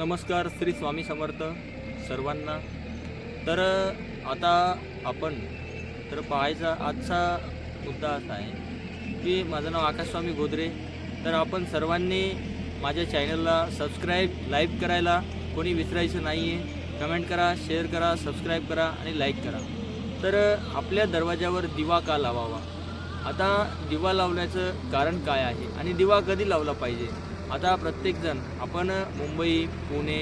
नमस्कार श्री स्वामी समर्थ सर्वांना. तर आता आपण तर पाहायचा आजचा मुद्दा असा आहे की माझं नाव आकाश स्वामी गोदरे. तर आपण सर्वांनी माझ्या चॅनलला सबस्क्राईब लाईक करायला कोणी विसरायचं नाही आहे कमेंट करा शेअर करा सबस्क्राईब करा आणि लाईक करा. तर आपल्या दरवाजावर दिवा का लावावा? आता दिवा लावण्याचं कारण काय आहे? आणि दिवा कधी लावला पाहिजे? आता प्रत्येकजण आपण मुंबई पुणे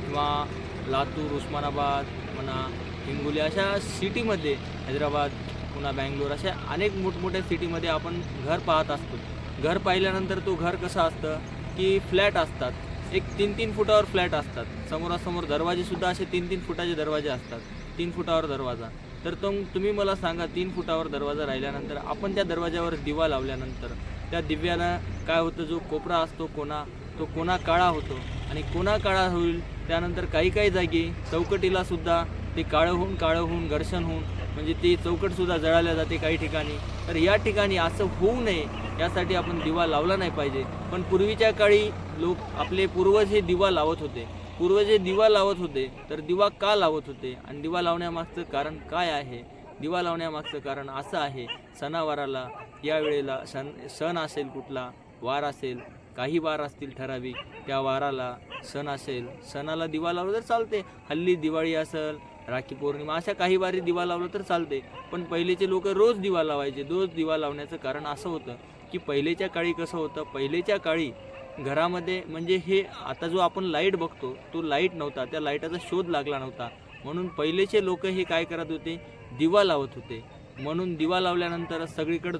किंवा लातूर उस्मानाबाद म्हणा हिंगोली अशा सिटीमध्ये हैदराबाद पुन्हा बँगलोर अशा अनेक मोठमोठ्या सिटीमध्ये आपण घर पाहत असतो. घर पाहिल्यानंतर तो घर कसं असतं? की फ्लॅट असतात. एक तीन तीन फुटावर फ्लॅट असतात. समोरासमोर दरवाजेसुद्धा असे तीन तीन फुटाचे दरवाजे असतात. तीन फुटावर दरवाजा. तर तुम तुम्ही मला सांगा तीन फुटावर दरवाजा राहिल्यानंतर आपण त्या दरवाजावर दिवा लावल्यानंतर त्या दिव्यानं काय होतं जो कोपरा असतो कोणा तो कोणा काळा होतो. आणि कोणा काळा होईल त्यानंतर काही काही जागी चौकटीला सुद्धा ते काळं होऊन काळं होऊन घर्षण होऊन म्हणजे ती चौकटसुद्धा जळाल्या जाते काही ठिकाणी. तर या ठिकाणी असं होऊ नये यासाठी आपण दिवा लावला नाही पाहिजे. पण पूर्वीच्या काळी लोक आपले पूर्वज हे दिवा लावत होते. पूर्वज हे दिवा लावत होते तर दिवा का लावत होते? आणि दिवा लावण्यामागचं कारण काय आहे? दिवा लावण्यामागचं कारण असं आहे सणावाराला या वेळेला सण सण असेल कुठला वार असेल काही वार असतील ठराविक त्या वाराला सण असेल सणाला दिवा लावलं तर चालते. हल्ली दिवाळी असेल राखी पौर्णिमा अशा काही वारी दिवा लावलं तर चालते. पण पहिलेचे लोक रोज दिवा लावायचे रोज दिवा लावण्याचं कारण असं होतं की पहिलेच्या काळी कसं होतं पहिलेच्या काळी घरामध्ये म्हणजे हे आता जो आपण लाइट बघतो तो लाइट नव्हता त्या लाईटाचा शोध लागला नव्हता. म्हणून पहिलेचे लोक हे काय करत होते दिवा लावत होते. म्हणून दिवा लावल्यानंतर सगळीकडं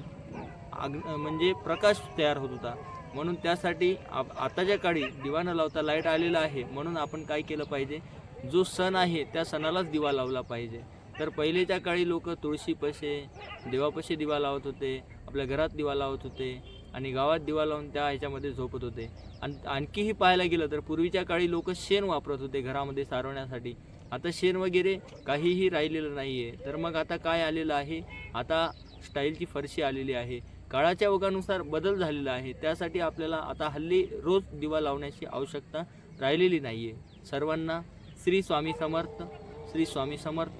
आग म्हणजे प्रकाश तयार होत होता. म्हणून त्यासाठी आप आताच्या काळी दिवा न लावता लाइट आलेला आहे. म्हणून आपण काय केलं पाहिजे? जो सण आहे त्या सणालाच दिवा लावला पाहिजे. तर पहिलेच्या काळी लोक तुळशीपाशी देवापाशी दिवा लावत होते आपल्या घरात दिवा लावत होते आणि गावात दिवा लावून त्या ह्याच्यामध्ये झोपत होते. आणि आणखीही पाहायला गेलं तर पूर्वीच्या काळी लोक शेण वापरत होते घरामध्ये सारवण्यासाठी. आता शेण वगैरे काहीही राहिलेलं नाही आहे तर मग आता काय आलेलं आहे? आता स्टाईलची फरशी आलेली आहे. काळाच्या ओघानुसार बदल झालेला आहे. त्यासाठी आपल्याला आता हल्ली रोज दिवा लावण्याची आवश्यकता राहिलेली नाही आहे सर्वांना श्री स्वामी समर्थ श्री स्वामी समर्थ.